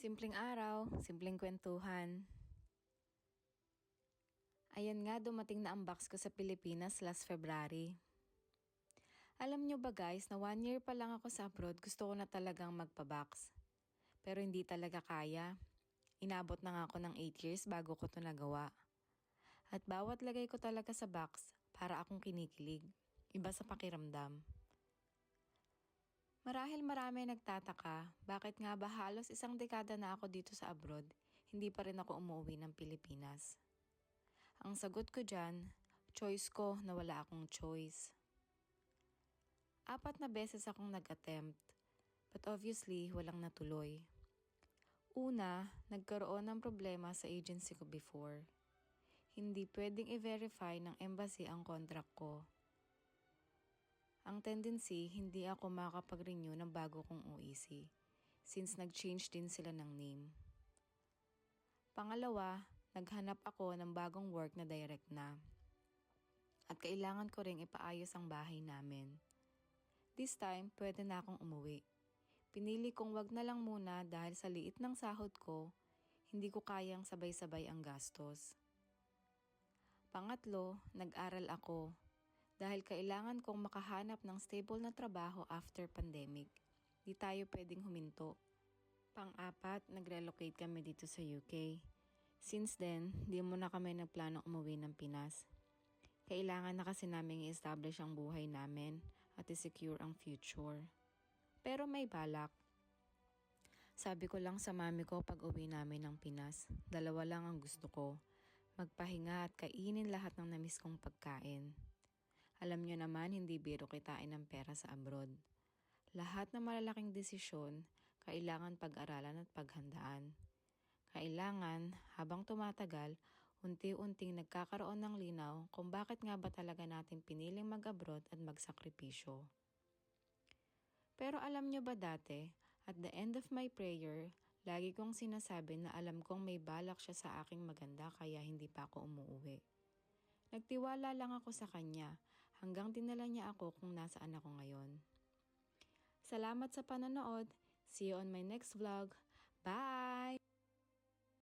Simpleng araw, simpleng kwentuhan. Ayan nga, dumating na ang box ko sa Pilipinas last February. Alam nyo ba guys, na one year pa lang ako sa abroad, gusto ko na talagang magpa-box. Pero hindi talaga kaya. Inabot na nga ako ng 8 years bago ko to nagawa. At bawat lagay ko talaga sa box, para akong kinikilig. Iba sa pakiramdam. Marahil marami nagtataka, bakit nga ba halos isang dekada na ako dito sa abroad, hindi pa rin ako umuwi ng Pilipinas. Ang sagot ko dyan, choice ko na wala akong choice. Apat na beses akong nag-attempt, but obviously walang natuloy. Una, nagkaroon ng problema sa agency ko before. Hindi pwedeng i-verify ng embassy ang contract ko. Ang tendency, hindi ako makakapag-renew ng bago kong OEC since nag-change din sila ng name. Pangalawa, naghanap ako ng bagong work na direct na. At kailangan ko ring ipaayos ang bahay namin. This time, pwede na akong umuwi. Pinili kong wag na lang muna dahil sa liit ng sahod ko, hindi ko kayang sabay-sabay ang gastos. Pangatlo, nag-aral ako dahil kailangan kong makahanap ng stable na trabaho after pandemic. Di tayo pwedeng huminto. Pang-apat, nag-relocate kami dito sa UK. Since then, di mo na kami nagplano umuwi ng Pinas. Kailangan na kasi namin i-establish ang buhay namin at i-secure ang future. Pero may balak. Sabi ko lang sa mami ko pag uwi namin ng Pinas, dalawa lang ang gusto ko. Magpahinga at kainin lahat ng namiss kong pagkain. Alam nyo naman, hindi biro kitain ng pera sa abroad. Lahat ng malalaking desisyon, kailangan pag-aralan at paghandaan. Kailangan, habang tumatagal, unti-unting nagkakaroon ng linaw kung bakit nga ba talaga natin piniling mag-abroad at magsakripisyo. Pero alam nyo ba dati, at the end of my prayer, lagi kong sinasabi na alam kong may balak siya sa aking maganda kaya hindi pa ako umuwi. Nagtiwala lang ako sa kanya hanggang dinala niya ako kung nasaan ako ngayon. Salamat sa panonood. See you on my next vlog. Bye!